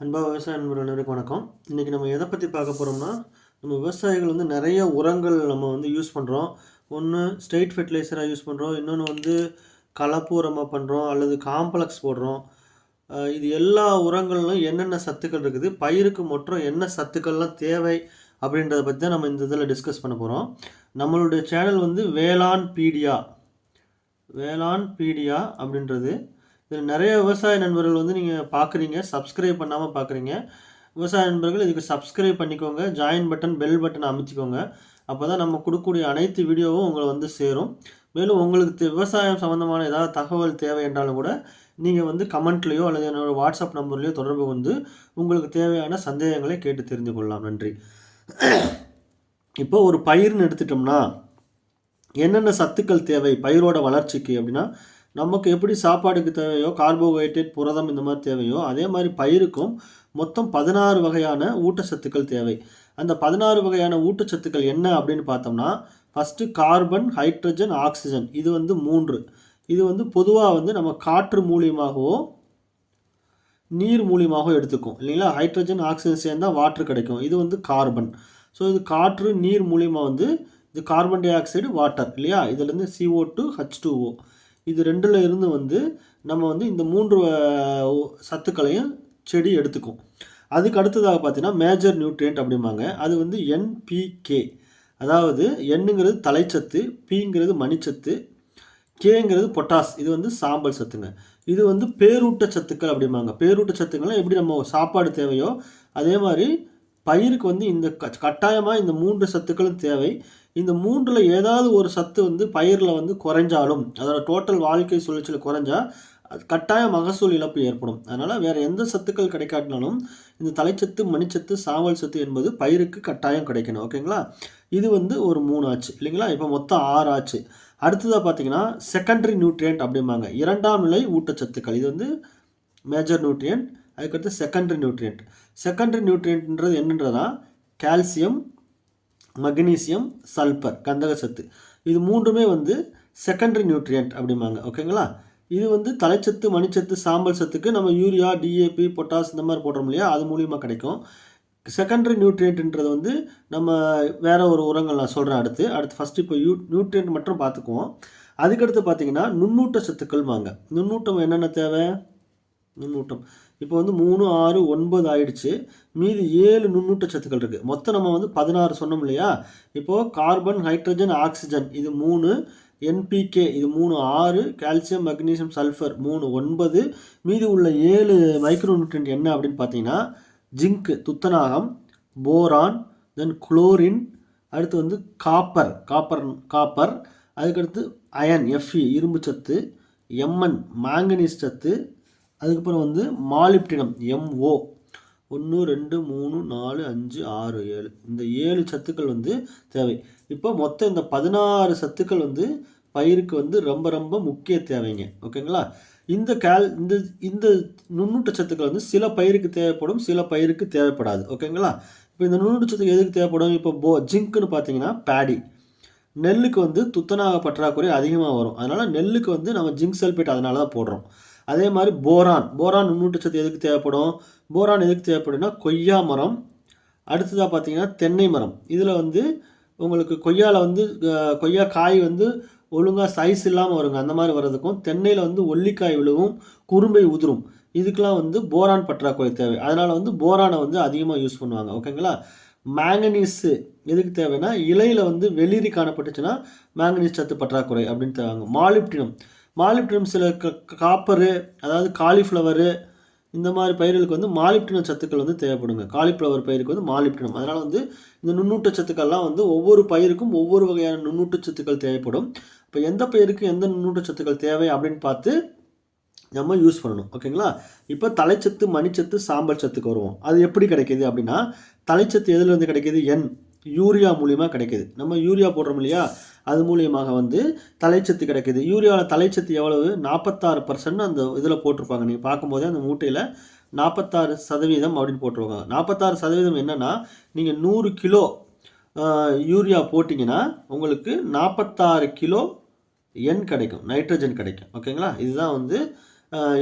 அன்பா விவசாய நண்பர் அனைவருக்கும் வணக்கம். இன்றைக்கி நம்ம எதை பற்றி பார்க்க போகிறோம்னா நம்ம விவசாயிகள் வந்து நிறைய உரங்கள் நம்ம வந்து யூஸ் பண்ணுறோம் ஒன்று ஸ்ட்ரெயிட் ஃபெர்டிலைசராக யூஸ் பண்ணுறோம் இன்னொன்று வந்து கலப்பு உரமாக பண்ணுறோம் அல்லது காம்ப்ளெக்ஸ் போடுறோம். இது எல்லா உரங்கள்லும் என்னென்ன சத்துக்கள் இருக்குது பயிருக்கு மற்றும் என்ன சத்துக்கள்லாம் தேவை அப்படின்றத பற்றி தான் நம்ம இந்த இதில் டிஸ்கஸ் பண்ண போகிறோம் நம்மளுடைய சேனல் வந்து வேளாண் பீடியா வேளாண் பீடியா அப்படின்றது நிறைய விவசாய நண்பர்கள் வந்து நீங்கள் பார்க்குறீங்க சப்ஸ்கிரைப் பண்ணாமல் பார்க்குறீங்க விவசாய நண்பர்கள் இதுக்கு சப்ஸ்கிரைப் பண்ணிக்கோங்க ஜாயின் பட்டன் பெல் பட்டன் அமைச்சிக்கோங்க. அப்போ தான் நம்ம கொடுக்கக்கூடிய அனைத்து வீடியோவும் உங்களை வந்து சேரும். மேலும் உங்களுக்கு விவசாயம் சம்மந்தமான ஏதாவது தகவல் தேவை என்றாலும் கூட நீங்கள் வந்து கமெண்ட்லேயோ அல்லது என்னோடய வாட்ஸ்அப் நம்பர்லேயோ தொடர்பு கொண்டு உங்களுக்கு தேவையான சந்தேகங்களை கேட்டு தெரிந்து கொள்ளலாம். நன்றி. இப்போ ஒரு பயிர்னு எடுத்துட்டோம்னா என்னென்ன சத்துக்கள் தேவை? பயிரோட வளர்ச்சிக்கு அப்படின்னா நமக்கு எப்படி சாப்பாடுக்கு தேவையோ கார்போஹைட்ரேட் புரதம் இந்த மாதிரி தேவையோ அதே மாதிரி பயிருக்கும் மொத்தம் பதினாறு வகையான ஊட்டச்சத்துக்கள் தேவை. அந்த பதினாறு வகையான ஊட்டச்சத்துக்கள் என்ன அப்படின்னு பார்த்தோம்னா ஃபஸ்ட்டு கார்பன் ஹைட்ரஜன் ஆக்சிஜன் இது வந்து மூன்று. இது வந்து பொதுவாக வந்து நம்ம காற்று மூலியமாகவோ நீர் மூலியமாகவோ எடுத்துக்கும். இல்லைங்களா? ஹைட்ரஜன் ஆக்சிஜன் சேர்ந்தால் வாட்ரு கிடைக்கும். இது வந்து கார்பன் ஸோ இது காற்று நீர் மூலியமாக வந்து இது கார்பன் டை ஆக்சைடு வாட்டர் இல்லையா இதுலேருந்து சிஓ டூ ஹச் டூஓ இது ரெண்டில் இருந்து வந்து நம்ம வந்து இந்த மூன்று சத்துக்களையும் செடி எடுத்துக்கும். அதுக்கு அடுத்ததாக பார்த்தீங்கன்னா மேஜர் நியூட்ரியன்ட் அப்படிம்பாங்க. அது வந்து என்பிகே அதாவது எண்ணுங்கிறது தலைச்சத்து பிங்கிறது மணிச்சத்து கேங்கிறது பொட்டாஸ் இது வந்து சாம்பல் சத்துங்க. இது வந்து பேரூட்ட சத்துக்கள் அப்படிம்பாங்க. பேரூட்ட சத்துக்கள்லாம் எப்படி நம்ம சாப்பாடு தேவையோ அதே மாதிரி பயிருக்கு வந்து இந்த க- இந்த மூன்று சத்துக்களும் தேவை. இந்த மூன்றில் ஏதாவது ஒரு சத்து வந்து பயிரில் வந்து குறைஞ்சாலும் அதோட டோட்டல் வாழ்க்கை சுழற்சியில் குறைஞ்சா அது கட்டாய மகசூல் இழப்பு ஏற்படும். அதனால் வேறு எந்த சத்துக்கள் கிடைக்காட்டினாலும் இந்த தலைச்சத்து மணிச்சத்து சாவல் சத்து என்பது பயிருக்கு கட்டாயம் கிடைக்கணும். ஓகேங்களா? இது வந்து ஒரு மூணு ஆச்சு. இல்லைங்களா? இப்போ மொத்தம் ஆறு ஆச்சு. அடுத்ததாக பார்த்தீங்கன்னா செகண்டரி நியூட்ரியன்ட் அப்படிம்பாங்க. இரண்டாம் நிலை ஊட்டச்சத்துக்கள். இது வந்து மேஜர் நியூட்ரியன்ட் அதுக்கடுத்து செகண்டரி நியூட்ரியன்ட் செகண்டரி நியூட்ரியன்ட்ன்றது என்னன்றதா கால்சியம் மக்னீசியம் சல்பர் கந்தக சத்து. இது மூன்றுமே வந்து செகண்டரி நியூட்ரியன்ட் அப்படிம்பாங்க. ஓகேங்களா இது வந்து தலைச்சத்து மணிச்சத்து சாம்பல் சத்துக்கு நம்ம யூரியா டிஏபி பொட்டாஸ் இந்த மாதிரி போடுறோம் இல்லையா? அது மூலியமாக கிடைக்கும். செகண்டரி நியூட்ரியன்ட்ன்றது வந்து நம்ம வேறு ஒரு உரங்கள் நான் சொல்கிறேன் அடுத்து. அடுத்து ஃபஸ்ட்டு இப்போ யூ நியூட்ரியன்ட் மட்டும் பார்த்துக்குவோம். அதுக்கடுத்து பார்த்தீங்கன்னா நுண்ணூட்ட சத்துக்கள் வாங்க நுண்ணூட்டம் என்னென்ன தேவை? நுண்ணூட்டம். இப்போ வந்து மூணு ஆறு ஒன்பது ஆயிடுச்சு. மீதி ஏழு நுண்ணூட்ட சத்துக்கள் இருக்குது மொத்தம் நம்ம வந்து பதினாறு சொன்னோம் இல்லையா? இப்போது கார்பன் ஹைட்ரஜன் ஆக்சிஜன் இது மூணு என்பிகே இது மூணு ஆறு கால்சியம் மக்னீசியம் சல்ஃபர் மூணு ஒன்பது. மீதி உள்ள ஏழு மைக்ரோ நியூட்ரியன்ட் என்ன அப்படின்னு பார்த்தீங்கன்னா ஜிங்க் துத்தநாகம் போரான் தென் குளோரின் அடுத்து வந்து காப்பர் காப்பர் காப்பர். அதுக்கடுத்து அயன் எஃப்இ இரும்பு சத்து எம்என் மாங்கனீஸ் சத்து அதுக்கப்புறம் வந்து மாலிப்டினம் எம்ஓ ஒன்று ரெண்டு மூணு நாலு அஞ்சு ஆறு ஏழு. இந்த ஏழு சத்துக்கள் வந்து தேவை. இப்போ மொத்தம் இந்த பதினாறு சத்துக்கள் வந்து பயிருக்கு வந்து ரொம்ப ரொம்ப முக்கிய தேவைங்க. ஓகேங்களா? இந்த கேல் இந்த இந்த நுண்ணூட்ட சத்துக்கள் வந்து சில பயிருக்கு தேவைப்படும் சில பயிருக்கு தேவைப்படாது. ஓகேங்களா? இப்போ இந்த நுண்ணூட்ட சத்துக்கு எதுக்கு தேவைப்படும்? இப்போ போ ஜிங்க்னு பார்த்தீங்கன்னா பேடி நெல்லுக்கு வந்து துத்தநாக பற்றாக்குறை அதிகமாக வரும். அதனால் நெல்லுக்கு வந்து நம்ம ஜிங்க் சல்பேட் அதனால தான் போடுறோம். அதே மாதிரி போரான். போரான் நுண்ணூட்டச்சத்து எதுக்கு தேவைப்படும்? போரான் எதுக்கு தேவைப்படும்னா கொய்யா மரம் அடுத்ததாக பார்த்தீங்கன்னா தென்னை மரம். இதில் வந்து உங்களுக்கு கொய்யாவில் வந்து கொய்யா காய் வந்து ஒழுங்காக சைஸ் இல்லாமல் வருங்க. அந்த மாதிரி வர்றதுக்கும் தென்னையில் வந்து ஒல்லிக்காய் விழுவும் குறும்பை உதிரும். இதுக்கெலாம் வந்து போரான் பற்றாக்குறை தேவை. அதனால் வந்து போரானை வந்து அதிகமாக யூஸ் பண்ணுவாங்க. ஓகேங்களா மேங்கனீஸு எதுக்கு தேவைன்னா இலையில் வந்து வெளிரி காணப்பட்டுச்சுன்னா மேங்கனீஸ் சத்து பற்றாக்குறை அப்படின்னு தேவைங்க. மாலிப்டினம். மாலிப்டினம் சில க காப்பரு அதாவது காலிஃப்ளவரு இந்த மாதிரி பயிர்களுக்கு வந்து மாலிப்டினம் சத்துக்கள் வந்து தேவைப்படுங்க. காலிஃப்ளவர் பயிருக்கு வந்து மாலிப்டினம். அதனால் வந்து இந்த நுண்ணூட்ட சத்துக்கள்லாம் வந்து ஒவ்வொரு பயிருக்கும் ஒவ்வொரு வகையான நுண்ணூட்ட சத்துக்கள் தேவைப்படும். இப்போ எந்த பயிருக்கு எந்த நுண்ணூட்ட சத்துக்கள் தேவை அப்படின்னு பார்த்து நம்ம யூஸ் பண்ணணும். ஓகேங்களா இப்போ தலைச்சத்து மணிச்சத்து சாம்பல் சத்துக்கு வருவோம். அது எப்படி கிடைக்கிது அப்படின்னா தலைச்சத்து எதுலேருந்து கிடைக்கிது? எண். யூரியா மூலியமாக கிடைக்கிது. நம்ம யூரியா போடுறோம் இல்லையா? அது மூலியமாக வந்து தலைச்சத்து கிடைக்கிது. யூரியாவில் தலைச்சத்து எவ்வளவு? நாற்பத்தாறு பர்சன்ட் அந்த இதில் போட்டிருப்பாங்க. நீங்கள் பார்க்கும்போதே அந்த மூட்டையில் நாற்பத்தாறு சதவீதம் அப்படின்னு போட்டிருக்காங்க நாற்பத்தாறு சதவீதம் என்னென்னா நீங்கள் நூறு கிலோ யூரியா போட்டிங்கன்னா உங்களுக்கு நாற்பத்தாறு கிலோ எண் கிடைக்கும். நைட்ரஜன் கிடைக்கும். ஓகேங்களா? இதுதான் வந்து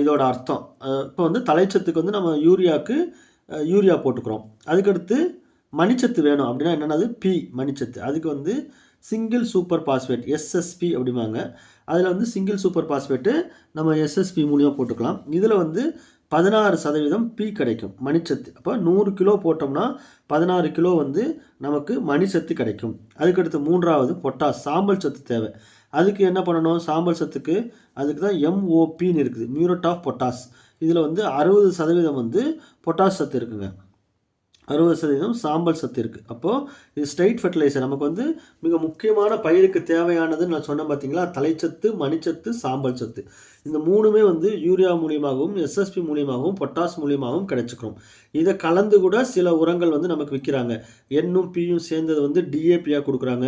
இதோட அர்த்தம். இப்போ வந்து தலைச்சத்துக்கு வந்து நம்ம யூரியாவுக்கு யூரியா போட்டுக்கிறோம். அதுக்கடுத்து மணிச்சத்து வேணும் அப்படின்னா என்னென்னது? பி மணிச்சத்து. அதுக்கு வந்து சிங்கிள் சூப்பர் பாஸ்பேட் எஸ்எஸ்பி அப்படிம்பாங்க. அதில் வந்து சிங்கிள் சூப்பர் பாஸ்பேட்டு நம்ம எஸ்எஸ்பி மூலியமாக போட்டுக்கலாம். இதில் வந்து பதினாறு சதவீதம் பி கிடைக்கும் மணிச்சத்து. அப்போ நூறு கிலோ போட்டோம்னா பதினாறு கிலோ வந்து நமக்கு மணிச்சத்து கிடைக்கும். அதுக்கடுத்து மூன்றாவது பொட்டாஸ் சாம்பல் சத்து தேவை. அதுக்கு என்ன பண்ணணும்? சாம்பல் சத்துக்கு அதுக்கு தான் எம்ஓபின்னு இருக்குது மியூரட் ஆஃப் பொட்டாஸ். இதில் வந்து அறுபது சதவீதம் வந்து பொட்டாஸ் சத்து இருக்குங்க. அறுபது சதவீதம் சாம்பல் சத்து இருக்குது அப்போது இது ஸ்ட்ரைட் ஃபெர்டிலைசர் நமக்கு வந்து மிக முக்கியமான பயிருக்கு தேவையானதுன்னு நான் சொன்னேன் பார்த்தீங்களா தலைச்சத்து மணிச்சத்து சாம்பல் சத்து. இந்த மூணுமே வந்து யூரியா மூலியமாகவும் எஸ்எஸ்பி மூலியமாகவும் பொட்டாஸ் மூலியமாகவும் கிடைச்சிக்கிறோம் இதை கலந்து கூட சில உரங்கள் வந்து நமக்கு விற்கிறாங்க எண்ணும் பியும் சேர்ந்தது வந்து டிஏபியாக கொடுக்குறாங்க.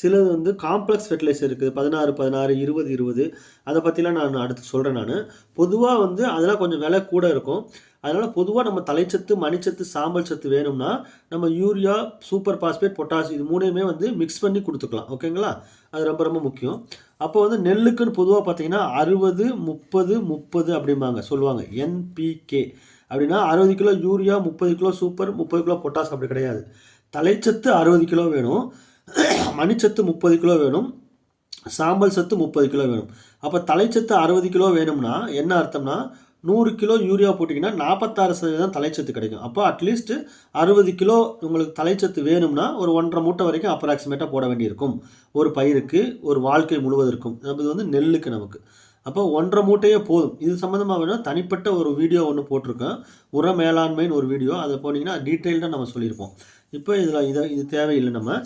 சிலது வந்து காம்ப்ளெக்ஸ் ஃபெர்டிலைசர் இருக்குது. பதினாறு பதினாறு இருபது இருபது. அதை பற்றிலாம் நான் அடுத்து சொல்கிறேன் நான். பொதுவாக வந்து அதெல்லாம் கொஞ்சம் விலை கூட இருக்கும். அதனால் பொதுவாக நம்ம தலைச்சத்து மணிச்சத்து சாம்பல் சத்து வேணும்னா நம்ம யூரியா சூப்பர் பாஸ்பேட் பொட்டாசி இது மூணையுமே வந்து மிக்ஸ் பண்ணி கொடுத்துக்கலாம். ஓகேங்களா அது ரொம்ப ரொம்ப முக்கியம். அப்போ வந்து நெல்லுக்குன்னு பொதுவாக பார்த்தீங்கன்னா அறுபது முப்பது முப்பது அப்படிம்பாங்க. சொல்லுவாங்க. என்பிகே அப்படின்னா அறுபது கிலோ யூரியா முப்பது கிலோ சூப்பர் முப்பது கிலோ பொட்டாஸ் அப்படி கிடையாது. தலைச்சத்து அறுபது கிலோ வேணும். மணிச்சத்து முப்பது கிலோ வேணும். சாம்பல் சத்து முப்பது கிலோ வேணும். அப்போ தலைச்சத்து அறுபது கிலோ வேணும்னா என்ன அர்த்தம்னா நூறு கிலோ யூரியா போட்டிங்கன்னா நாற்பத்தாறு சதவீதம் தலைச்சத்து கிடைக்கும். அப்போ அட்லீஸ்ட் அறுபது கிலோ உங்களுக்கு தலைச்சத்து வேணும்னா ஒரு ஒன்றரை மூட்டை வரைக்கும் அப்ராக்சிமேட்டாக போட வேண்டியிருக்கும். ஒரு பயிருக்கு ஒரு வாழ்க்கை முழுவதற்கும். இது வந்து நெல்லுக்கு நமக்கு. அப்போ ஒன்றரை மூட்டையே போதும். இது சம்மந்தமாக வேணும் தனிப்பட்ட ஒரு வீடியோ ஒன்று போட்டிருக்கேன். உர மேலாண்மைன்னு ஒரு வீடியோ அதை போனீங்கன்னா டீட்டெயில்டாக நம்ம சொல்லியிருப்போம். இப்போ இதில் இதை இது தேவையில்லை நம்ம.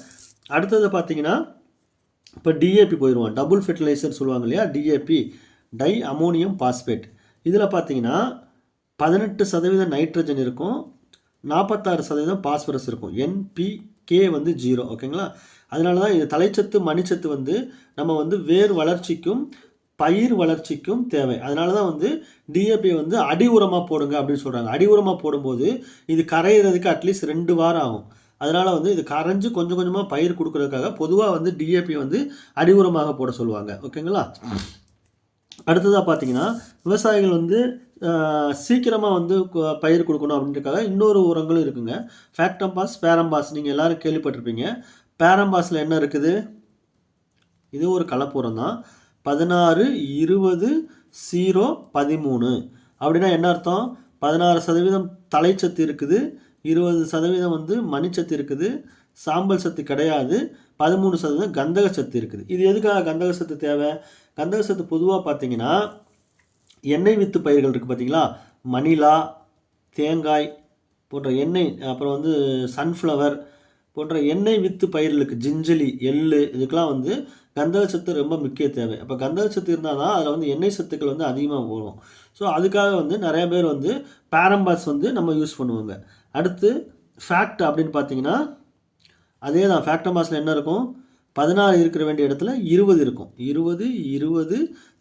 அடுத்தது பார்த்தீங்கன்னா இப்போ டிஏபி போயிடுவோம் டபுள் ஃபெர்டிலைசர் சொல்லுவாங்க இல்லையா? டிஏபி டை அமோனியம் பாஸ்பேட் இதில் பார்த்தீங்கன்னா பதினெட்டு சதவீதம் நைட்ரஜன் இருக்கும் நாற்பத்தாறு சதவீதம் பாஸ்பரஸ் இருக்கும். என்பிகே வந்து ஜீரோ ஓகேங்களா அதனால தான் இது தலைச்சத்து மணிச்சத்து வந்து நம்ம வந்து வேர் வளர்ச்சிக்கும் பயிர் வளர்ச்சிக்கும் தேவை. அதனால தான் வந்து டிஏபி வந்து அடி உரமாக போடுங்க அப்படின்னு சொல்கிறாங்க அடி உரமாக போடும்போது இது கரையிறதுக்கு அட்லீஸ்ட் ரெண்டு வாரம் ஆகும். அதனால் வந்து இது கரைஞ்சு கொஞ்சம் கொஞ்சமாக பயிர் கொடுக்குறதுக்காக பொதுவாக வந்து டிஏபி வந்து அடி உரமாக போட சொல்லுவாங்க. ஓகேங்களா அடுத்ததாக பார்த்தீங்கன்னா விவசாயிகள் வந்து சீக்கிரமாக வந்து பயிர் கொடுக்கணும் அப்படின்றதுக்காக இன்னொரு உரங்களும் இருக்குங்க. ஃபேக்டம்பாஸ் பேரம்பாஸ் நீங்கள் எல்லோரும் கேள்விப்பட்டிருப்பீங்க. பேரம்பாஸில் என்ன இருக்குது? இது ஒரு கலப்புரம் தான். பதினாறு இருபது ஜீரோ பதிமூணு. அப்படின்னா என்ன அர்த்தம்? பதினாறு சதவீதம் தலைச்சத்து இருக்குது. இருபது சதவீதம் வந்து மணிச்சத்து இருக்குது. சாம்பல் சத்து கிடையாது. பதிமூணு சதவீதம் கந்தக சத்து இருக்குது. இது எதுக்காக கந்தக சத்து தேவை? கந்தக சத்து பொதுவாக பார்த்தீங்கன்னா எண்ணெய் வித்து பயிர்கள் இருக்குது பார்த்தீங்களா மணிலா தேங்காய் போன்ற எண்ணெய் அப்புறம் வந்து சன்ஃப்ளவர் போன்ற எண்ணெய் வித்து பயிர்களுக்கு ஜிஞ்சலி எள்ளு இதுக்கெல்லாம் வந்து கந்தக சத்து ரொம்ப முக்கிய தேவை. அப்போ கந்தக சத்து இருந்தால் தான் அதில் வந்து எண்ணெய் சத்துக்கள் வந்து அதிகமாக வரும் ஸோ அதுக்காக வந்து நிறைய பேர் வந்து பேரம்பாஸ் வந்து நம்ம யூஸ் பண்ணுவாங்க. அடுத்து ஃபேக்ட் அப்படின்னு பார்த்தீங்கன்னா அதே தான் ஃபேக்டம்பாஸில் என்ன இருக்கும்? பதினாறு இருக்கிற வேண்டிய இடத்துல இருபது இருக்கும். இருபது இருபது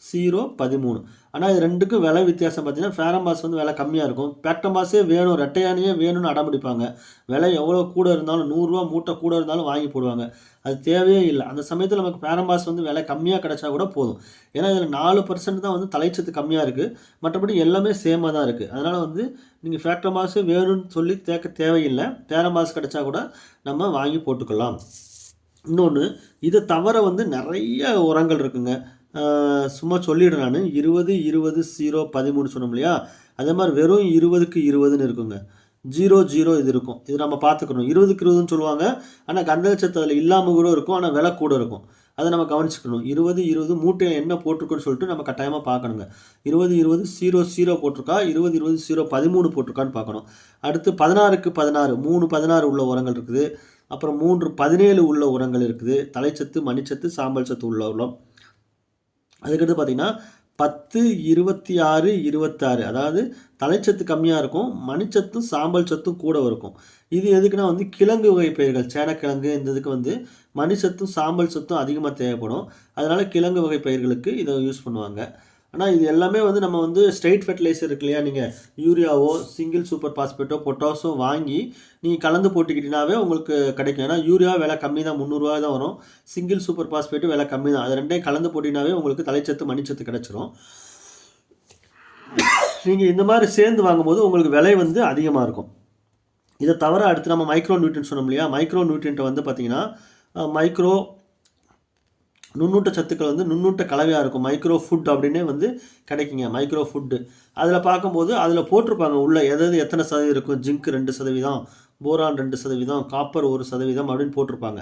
ஜீரோ பதிமூணு. ஆனால் இது ரெண்டுக்கும் விலை வித்தியாசம் பார்த்தீங்கன்னா ஃபேரம்பாஸ் வந்து விலை கம்மியாக இருக்கும். பேக்டம்பாஸே வேணும் ரெட்டையானையே வேணும்னு அடம்பிடிப்பாங்க. விலை எவ்வளோ கூட இருந்தாலும் நூறுரூவா மூட்டை கூட இருந்தாலும் வாங்கி போடுவாங்க. அது தேவையே இல்லை. அந்த சமயத்தில் நமக்கு பேரம்பாஸ் வந்து விலை கம்மியாக கிடைச்சா கூட போதும். ஏன்னா இதில் நாலு பர்சன்ட் தான் வந்து தலைச்சத்து கம்மியாக இருக்குது மற்றபடி எல்லாமே சேமாக தான் இருக்குது அதனால் வந்து நீங்கள் ஃபேக்டமாஸு வேணும்னு சொல்லி தேக்க தேவையில்லை. பேரம்பாஸ் கிடைச்சா கூட நம்ம வாங்கி போட்டுக்கலாம். இன்னொன்று இதை தவிர வந்து நிறைய உரங்கள் இருக்குங்க. சும்மா சொல்லிடுறேன் நான். இருபது இருபது ஜீரோ பதிமூணு சொன்னோம் இல்லையா? அதே மாதிரி வெறும் இருபதுக்கு இருபதுன்னு இருக்குங்க. ஜீரோ ஜீரோ இது இருக்கும். இது நம்ம பார்த்துக்கணும் இருபதுக்கு இருபதுன்னு சொல்லுவாங்க. ஆனால் கந்தகச்சத்து அதில் இல்லாமல் கூட இருக்கும். ஆனால் விலை கூட இருக்கும். அதை நம்ம கவனிச்சுக்கணும். இருபது இருபது மூட்டையில் என்ன போட்டிருக்குன்னு சொல்லிட்டு நம்ம கட்டாயமாக பார்க்கணுங்க இருபது இருபது ஜீரோ ஜீரோ போட்டிருக்கா? இருபது இருபது ஜீரோ பதிமூணு போட்டிருக்கான்னு பார்க்கணும் அடுத்து பதினாறுக்கு பதினாறு. மூணு பதினாறு உள்ள உரங்கள் இருக்குது. அப்புறம் மூன்று பதினேழு உள்ள உரங்கள் இருக்குது. தலைச்சத்து மணிச்சத்து சாம்பல் சத்து உள்ள உரம். அதுக்கடுத்து பார்த்தீங்கன்னா பத்து இருபத்தி ஆறு இருபத்தாறு. அதாவது தலைச்சத்து கம்மியாக இருக்கும் மணிச்சத்தும் சாம்பல் சத்தும் கூட இருக்கும். இது எதுக்குன்னா வந்து கிழங்கு வகை பயிர்கள் சேனக்கிழங்கு இந்த இதுக்கு வந்து மணிச்சத்தும் சாம்பல் சத்தும் அதிகமாக தேவைப்படும். அதனால் கிழங்கு வகை பயிர்களுக்கு இதை யூஸ் பண்ணுவாங்க. ஆனால் இது எல்லாமே வந்து நம்ம வந்து ஸ்ட்ரெயிட் ஃபெர்டிலைசர் இருக்கு இல்லையா? நீங்கள் யூரியாவோ சிங்கிள் சூப்பர் பாஸ்பேட்டோ பொட்டாஸோ வாங்கி நீங்கள் கலந்து போட்டுக்கிட்டீங்கனாவே உங்களுக்கு கிடைக்கும். ஏன்னா யூரியா விலை கம்மி தான் முந்நூறுரூவா தான் வரும். சிங்கிள் சூப்பர் பாஸ்பேட்டும் விலை கம்மி தான் அது ரெண்டையும் கலந்து போட்டிங்கனாவே உங்களுக்கு தலைச்சத்து மணிச்சத்து கிடச்சிரும். நீங்கள் இந்த மாதிரி சேர்ந்து வாங்கும்போது உங்களுக்கு விலை வந்து அதிகமாக இருக்கும். இதை தவிர அடுத்து நம்ம மைக்ரோ நியூட்ரியன் சொன்னோம் இல்லையா? மைக்ரோ நியூட்ரியன்ட்டை வந்து பார்த்திங்கன்னா மைக்ரோ நுண்ணூட்ட சத்துக்கள் வந்து நுண்ணூட்ட கலவையாக இருக்கும். மைக்ரோ ஃபுட் அப்படின்னே வந்து கிடைக்குங்க. மைக்ரோ ஃபுட்டு அதில் பார்க்கும்போது அதில் போட்டிருப்பாங்க. உள்ள எதாவது எத்தனை சதவீதம் இருக்கும்? ஜிங்க் ரெண்டு சதவீதம் போரான் ரெண்டு சதவீதம் காப்பர் ஒரு சதவீதம் அப்படின்னு போட்டிருப்பாங்க.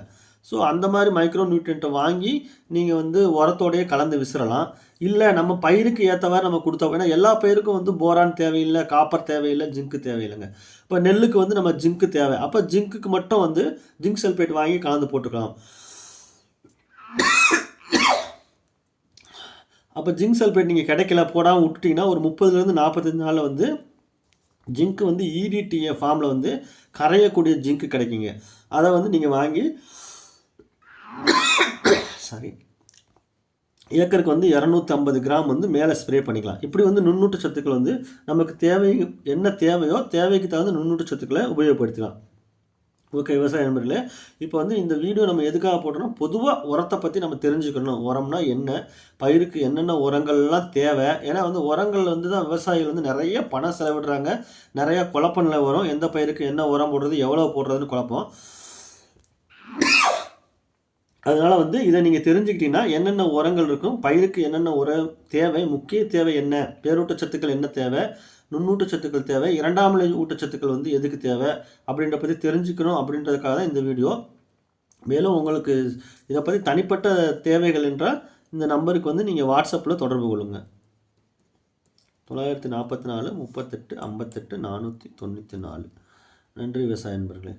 ஸோ அந்த மாதிரி மைக்ரோ நியூட்ரியண்ட்டை வாங்கி நீங்கள் வந்து உரத்தோடையே கலந்து விசிறலாம். இல்லை நம்ம பயிருக்கு ஏற்றவாறு நம்ம கொடுத்தோம். ஏன்னா எல்லா பயிருக்கும் வந்து போரான் தேவையில்லை காப்பர் தேவையில்லை ஜிங்க்கு தேவையில்லைங்க. இப்போ நெல்லுக்கு வந்து நம்ம ஜிங்க்கு தேவை. அப்போ ஜிங்க்குக்கு மட்டும் வந்து ஜிங்க் சல்பேட் வாங்கி கலந்து போட்டுக்கலாம். அப்போ ஜிங்க் சல்பேட் நீங்கள் கிடைக்கல போடாமல் விட்டுட்டிங்கன்னா ஒரு முப்பதுலேருந்து நாற்பத்தஞ்சு நாளில் வந்து ஜிங்க் வந்து இடிடிஏ ஃபார்மில் வந்து கரையக்கூடிய ஜிங்க் கிடைக்குங்க. அதை வந்து நீங்கள் வாங்கி சாரி ஏக்கருக்கு வந்து இரநூத்தி ஐம்பது கிராம் வந்து மேலே ஸ்ப்ரே பண்ணிக்கலாம். இப்படி வந்து நுண்ணூட்ட சத்துக்கள் வந்து நமக்கு தேவை என்ன தேவையோ தேவைக்கு தகுந்த நுண்ணூட்ட சத்துக்களை உபயோகப்படுத்திக்கலாம். ஓகே விவசாய நண்பர்களே இப்போ வந்து இந்த வீடியோ நம்ம எதுக்காக போட்டோம்னா பொதுவாக உரத்தை பற்றி நம்ம தெரிஞ்சுக்கணும். உரம்னா என்ன? பயிருக்கு என்னென்ன உரங்கள்லாம் தேவை? ஏன்னா வந்து உரங்கள் வந்து தான் விவசாயிகள் வந்து நிறைய பணம் செலவிடுறாங்க. நிறைய குழப்பநிலை வரும். எந்த பயிருக்கு என்ன உரம் போடுறது எவ்வளோ போடுறதுன்னு குழப்பம். அதனால் வந்து இதை நீங்கள் தெரிஞ்சுக்கிட்டீங்கன்னா என்னென்ன உரங்கள் இருக்கும் பயிருக்கு என்னென்ன உரம் தேவை முக்கிய தேவை என்ன பேரூட்டச்சத்துக்கள் என்ன தேவை நுண்ணூட்டச்சத்துக்கள் தேவை இரண்டாம் நிலை ஊட்டச்சத்துக்கள் வந்து எதுக்கு தேவை அப்படின்ற பற்றி தெரிஞ்சுக்கணும் அப்படின்றதுக்காக தான் இந்த வீடியோ. மேலும் உங்களுக்கு இதை பற்றி தனிப்பட்ட தேவைகள் என்றால் இந்த நம்பருக்கு வந்து நீங்கள் வாட்ஸ்அப்பில் தொடர்பு கொள்ளுங்கள் தொள்ளாயிரத்தி நாற்பத்தி நாலு முப்பத்தெட்டு ஐம்பத்தெட்டு நானூற்றி தொண்ணூற்றி நாலு. நன்றி விவசாய நண்பர்களே.